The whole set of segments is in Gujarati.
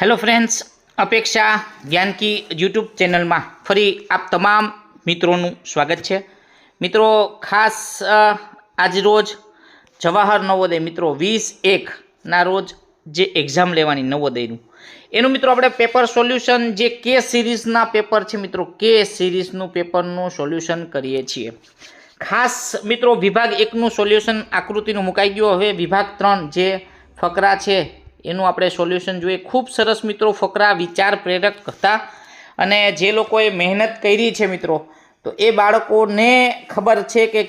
હેલો ફ્રેન્ડ્સ અપેક્ષા જ્ઞાનકી યુટ્યુબ ચેનલમાં ફરી આપ તમામ મિત્રોનું સ્વાગત છે. મિત્રો, ખાસ આજરોજ જવાહર નવોદય મિત્રો વીસ એકના રોજ જે એક્ઝામ લેવાની નવોદયનું. એનું મિત્રો આપણે પેપર સોલ્યુશન જે કે સિરીઝના પેપર છે મિત્રો કે સિરીઝનું પેપરનું સોલ્યુશન કરીએ છીએ. ખાસ મિત્રો, વિભાગ એકનું સોલ્યુશન આકૃતિનું મુકાઈ ગયું. હવે વિભાગ ત્રણ જે ફકરા છે એનું આપણે સોલ્યુશન જોઈએ. ખૂબ સરસ મિત્રો ફકરા વિચાર પ્રેરક હતા અને જે લોકોએ મહેનત કરી છે મિત્રો, તો એ બાળકોને ખબર છે કે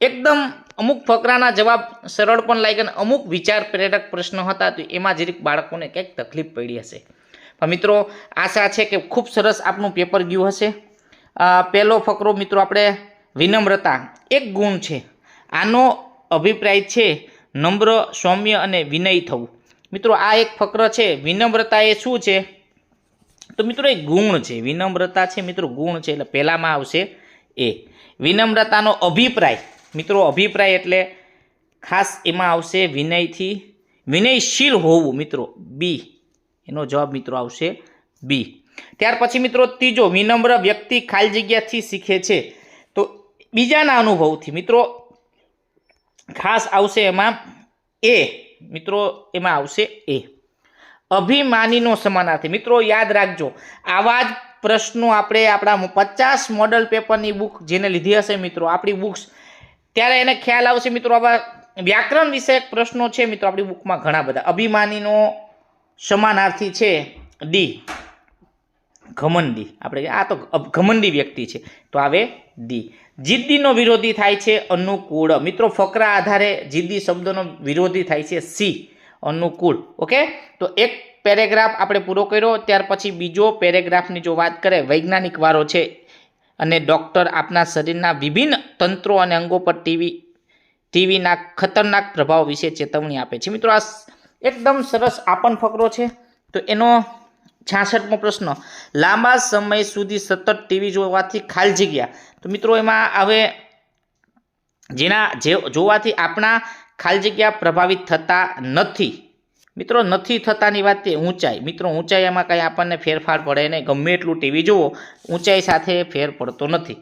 એકદમ અમુક ફકરાના જવાબ સરળ પણ લાગ્યા અને અમુક વિચાર પ્રેરક પ્રશ્નો હતા, તો એમાં જરીક બાળકોને કંઈક તકલીફ પડી હશે. પણ મિત્રો, આશા છે કે ખૂબ સરસ આપનું પેપર ગયું હશે. પહેલો ફકરો મિત્રો આપણે વિનમ્રતા, એક ગુણ છે. આનો અભિપ્રાય છે, નમ્ર, સૌમ્ય અને વિનય થવું. મિત્રો, આ એક ફક્ર છે. વિનમ્રતા એ શું છે? તો મિત્રો, એ ગુણ છે. વિનમ્રતા છે મિત્રો, ગુણ છે એટલે પહેલામાં આવશે એ. વિનમ્રતાનો અભિપ્રાય. મિત્રો, અભિપ્રાય એટલે ખાસ એમાં આવશે વિનયથી વિનયશીલ હોવું મિત્રો. બી. એનો જવાબ મિત્રો આવશે બી. ત્યાર પછી મિત્રો, ત્રીજો વિનમ્ર વ્યક્તિ ખાલી જગ્યાથી શીખે છે. તો બીજાના અનુભવથી મિત્રો, ખાસ આવશે એમાં એ. મિત્રો, એમાં આવશે એ. અભિમાનીનો સમાનાર્થી. મિત્રો, યાદ રાખજો, આવા જ પ્રશ્નો આપણે આપણા પચાસ મોડલ પેપરની બુક જેને લીધી હશે મિત્રો, આપણી બુક્સ ત્યારે એને ખ્યાલ આવશે મિત્રો, આવા વ્યાકરણ વિષયક પ્રશ્નો છે મિત્રો, આપણી બુકમાં ઘણા બધા. અભિમાનીનો સમાનાર્થી છે ડી. ઘમંડી. આપણે આ તો ઘમંડી વ્યક્તિ છે. તો આવે દી. જિદ્દીનો વિરોધી થાય છે અનુકૂળ. મિત્રો, ફકરા આધારે જિદ્દી શબ્દનો વિરોધી થાય છે સી, અનુકૂળ. ઓકે? તો એક પેરેગ્રાફ આપણે પૂરો કર્યો, ત્યાર પછી બીજો પેરેગ્રાફની જો વાત કરે, વૈજ્ઞાનિક વારો છે અને ડૉક્ટર આપના શરીરના વિભિન્ન તંત્રો અને અંગો પર ટીવી, ટીવીના ખતરનાક પ્રભાવ વિશે ચેતવણી આપે છે. મિત્રો, આ એકદમ સરસ આપણ ફકરો છે. તો એનો છાસઠમો પ્રશ્ન. લાંબા સમય સુધી સતત ટીવી જોવાથી ખાલજી જગ્યા. તો મિત્રો એમાં હવે જેના જે જોવાથી આપણા ખાલજી જગ્યા પ્રભાવિત થતા નથી. મિત્રો નથી થતાની વાત તે ઊંચાઈ. મિત્રો ઊંચાઈમાં કાંઈ આપણને ફેરફાર પડે નહીં. ગમે એટલું ટીવી જુઓ ઊંચાઈ સાથે ફેર પડતો નથી.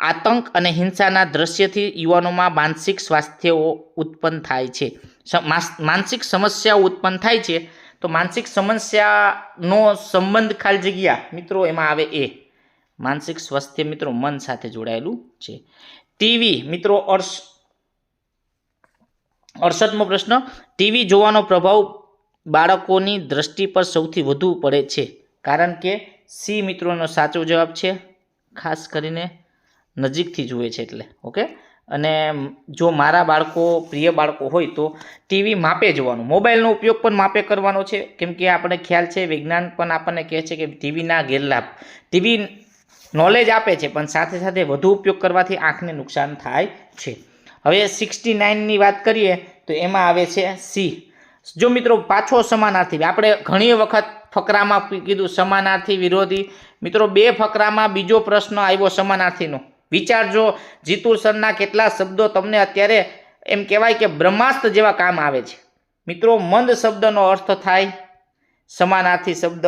આતંક અને હિંસાના દ્રશ્યથી યુવાનોમાં માનસિક સ્વાસ્થ્યઓ ઉત્પન્ન થાય છે. માનસિક સમસ્યાઓ ઉત્પન્ન થાય છે. તો માનસિક સમસ્યાનો સંબંધ ખાલી જગ્યા મિત્રો એમાં આવે એ. માનસિક સ્વાસ્થ્ય મિત્રો મન સાથે જોડાયેલું છે. ટીવી મિત્રો અર્શ અડસઠમો પ્રશ્ન, ટીવી જોવાનો પ્રભાવ બાળકોની દ્રષ્ટિ પર સૌથી વધુ પડે છે. કારણ કે સી મિત્રોનો સાચો જવાબ છે, ખાસ કરીને નજીકથી જુએ છે એટલે. ઓકે? અને જો મારા બાળકો, પ્રિય બાળકો હોય તો ટીવી માપે જોવાનું. મોબાઈલનો ઉપયોગ પણ માપે કરવાનો છે. કેમ કે આપણે ખ્યાલ છે, વિજ્ઞાન પણ આપણને કહે છે કે ટીવીના ગેરલાભ. ટીવી નોલેજ આપે છે, પણ સાથે સાથે વધુ ઉપયોગ કરવાથી આંખને નુકસાન થાય છે. હવે સિક્સટી નાઇનની વાત કરીએ તો એમાં આવે છે સી જો મિત્રો પાછો સમાનાર્થી, આપણે ઘણી વખત ફકરામાં કીધું સમાનાર્થી વિરોધી. મિત્રો બે ફકરામાં બીજો પ્રશ્ન આવ્યો સમાનાર્થીનો. વિચારજો જીતુર સરના કેટલા શબ્દો તમને અત્યારે એમ કહેવાય કે બ્રહ્માસ્ત્ર જેવા કામ આવે છે. મિત્રો, મંદ શબ્દનો અર્થ થાય સમાનાર્થી શબ્દ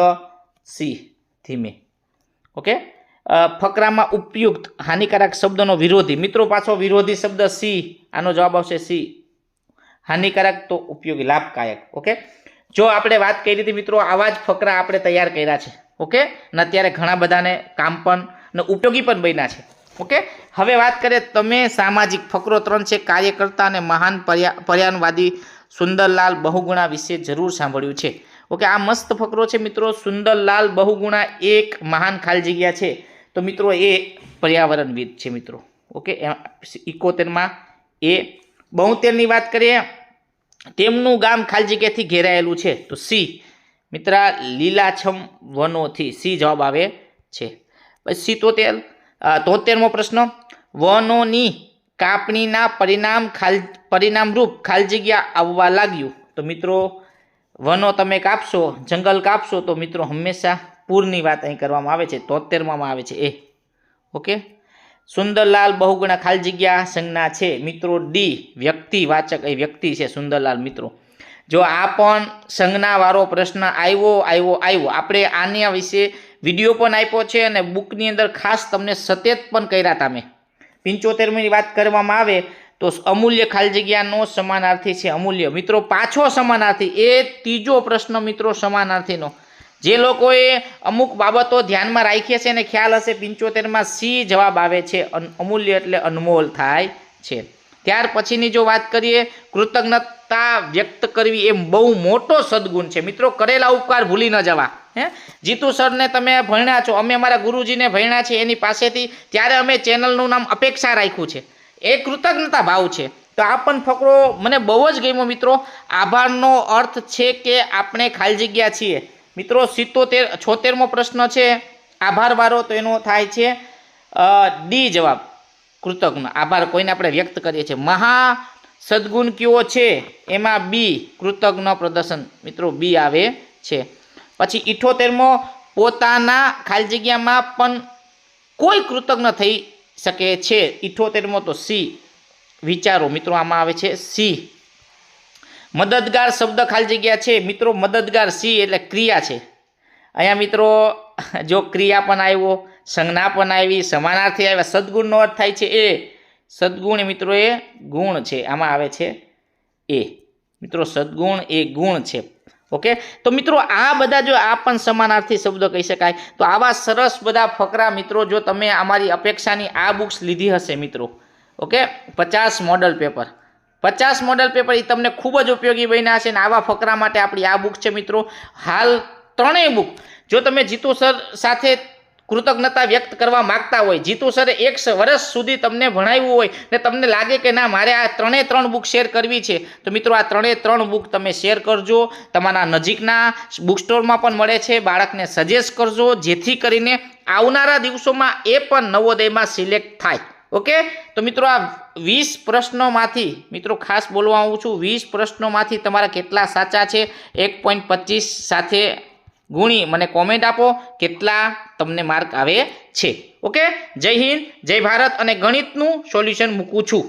સી, ધીમે. ઓકે? ફકરામાં ઉપયુક્ત હાનિકારક શબ્દનો વિરોધી. મિત્રો, પાછો વિરોધી શબ્દ સી, આનો જવાબ આવશે સી. હાનિકારક તો ઉપયોગી, લાભકાયક. ઓકે? જો આપણે વાત કરી હતી, મિત્રો, આવા જ ફકરા આપણે તૈયાર કર્યા છે. ઓકે? અને અત્યારે ઘણા બધાને કામ પણ અને ઉપયોગી પણ બન્યા છે. ઓકે? હવે વાત કરીએ તમે સામાજિક ફકરો ત્રણ છે, કાર્યકર્તા અને મહાન પર્યા પર્યાવરણવાદી સુંદરલાલ બહુગુણા વિશે જરૂર સાંભળ્યું છે. ઓકે, આ મસ્ત ફકરો છે મિત્રો, સુંદરલાલ બહુગુણા એક મહાન ખાલી જગ્યા છે. તો મિત્રો, એ પર્યાવરણવિદ છે મિત્રો. ઓકે ઇકોતેરમાં એ બોતેરની વાત કરીએ, તેમનું ગામ ખાલી જગ્યાથી ઘેરાયેલું છે. તો સી, મિત્રા લીલાછમ વનોથી સી જવાબ આવે છે. પછી સિત્તોતેર તોતેરમો પ્રશ્ન. વનોની કાપણીના પરિણામ ખાલ, પરિણામરૂપ ખાલી જગ્યા આવવા લાગ્યું. તો મિત્રો, વનો તમે કાપશો, જંગલ કાપશો, તો મિત્રો હંમેશા પૂરની વાત અહીં કરવામાં આવે છે. તોતેરમાં આવે છે એ. ઓકે? સુંદરલાલ બહુગુણા ખાલી જગ્યા સંજ્ઞા છે. મિત્રો, ડી, વ્યક્તિ વાચક, એ વ્યક્તિ છે સુંદરલાલ, મિત્રો. જો આ પણ સંજ્ઞાવાળો પ્રશ્ન આવ્યો આવ્યો આવ્યો. આપણે આના વિશે વીડિયો પણ આપ્યો છે અને બુકની અંદર ખાસ તમને સતેત પણ કર્યા હતા મેં. પંચોતેરમીની વાત કરવામાં આવે તો અમૂલ્ય ખાલી જગ્યાનો સમાનાર્થી છે અમૂલ્ય. મિત્રો, પાછો સમાનાર્થી, એ ત્રીજો પ્રશ્ન મિત્રો સમાનાર્થીનો. જે લોકોએ અમુક બાબતો ધ્યાનમાં રાખી છે અને ખ્યાલ હશે, પંચોતેરમાં સી જવાબ આવે છે અમૂલ્ય એટલે અનમોલ થાય છે. ત્યાર પછીની જો વાત કરીએ કૃતજ્ઞતા વ્યક્ત કરવી એ બહુ મોટો સદગુણ છે. મિત્રો, કરેલા ઉપકાર ભૂલી ન જવા. હે? જીતુ સરને તમે ભણ્યા છો, અમે અમારા ગુરુજીને ભણ્યા છે એની પાસેથી ત્યારે અમે ચેનલનું નામ અપેક્ષા રાખ્યું છે. એ કૃતજ્ઞતા ભાવ છે. તો આ પણ ફકરો મને બહુ જ ગમ્યો, મિત્રો. આભારનો અર્થ છે કે આપણે ખાલી જગ્યા છીએ. મિત્રો, સિત્તોતેર, છોતેરમો પ્રશ્ન છે. આભારવાળો તો એનો થાય છે. ડી જવાબ. કૃતજ્ઞ. આભાર કોઈને આપણે વ્યક્ત કરીએ છીએ. મહા સદગુણ કયો છે? એમાં બી કૃતજ્ઞ પ્રદર્શન. મિત્રો, બી આવે છે. પછી ઇઠોતેરમો, પોતાના ખાલી જગ્યામાં પણ કોઈ કૃતજ્ઞ થઈ શકે છે. ઇઠોતેરમો તો સી. વિચારો, મિત્રો, આમાં આવે છે સી. મદદગાર શબ્દ ખાલી જગ્યા છે. મિત્રો, મદદગાર સી એટલે ક્રિયા છે. અહીંયા મિત્રો, જો ક્રિયા પણ આવ્યો, સંજ્ઞા પણ આવી, સમાનાર્થી આવ્યા, સદગુણનો અર્થ થાય છે એ. સદગુણ મિત્રો એ ગુણ છે. આમાં આવે છે એ. મિત્રો, સદગુણ એ ગુણ છે. ઓકે? તો મિત્રો, આ બધા જો આ પણ સમાનાર્થી શબ્દો કહી શકાય, તો આવા સરસ બધા ફકરા મિત્રો જો તમે અમારી અપેક્ષાની આ બુક્સ લીધી હશે મિત્રો. ઓકે? પચાસ મોડલ પેપર પચાસ મોડલ પેપર એ તમને ખૂબ જ ઉપયોગી બન્યા છે અને આવા ફકરા માટે આપણી આ બુક છે મિત્રો. હાલ ત્રણેય બુક. જો તમે જીતુ સર સાથે કૃતજ્ઞતા વ્યક્ત કરવા માગતા હોય. જીતુ સરે એક વર્ષ સુધી તમને ભણાવ્યું હોય ને તમને લાગે કે ના, મારે આ ત્રણે ત્રણ બુક શેર કરવી છે. તો મિત્રો, આ ત્રણે ત્રણ બુક તમે શેર કરજો. તમારા નજીકના બુક સ્ટોરમાં પણ મળે છે. બાળકને સજેસ્ટ કરજો, જેથી કરીને આવનારા દિવસોમાં એ પણ નવોદયમાં સિલેક્ટ થાય. ઓકે? તો મિત્રો, આ વીસ પ્રશ્નોમાંથી, મિત્રો, ખાસ બોલવા આવું છું. વીસ પ્રશ્નોમાંથી તમારા કેટલા સાચા છે? એક પોઈન્ટ પચીસ સાથે ગુણી મને કોમેન્ટ આપો કેટલા તમને માર્ક આવે છે. ઓકે જય હિન્દ, જય ભારત અને ગણિતનું સોલ્યુશન મૂકું છું.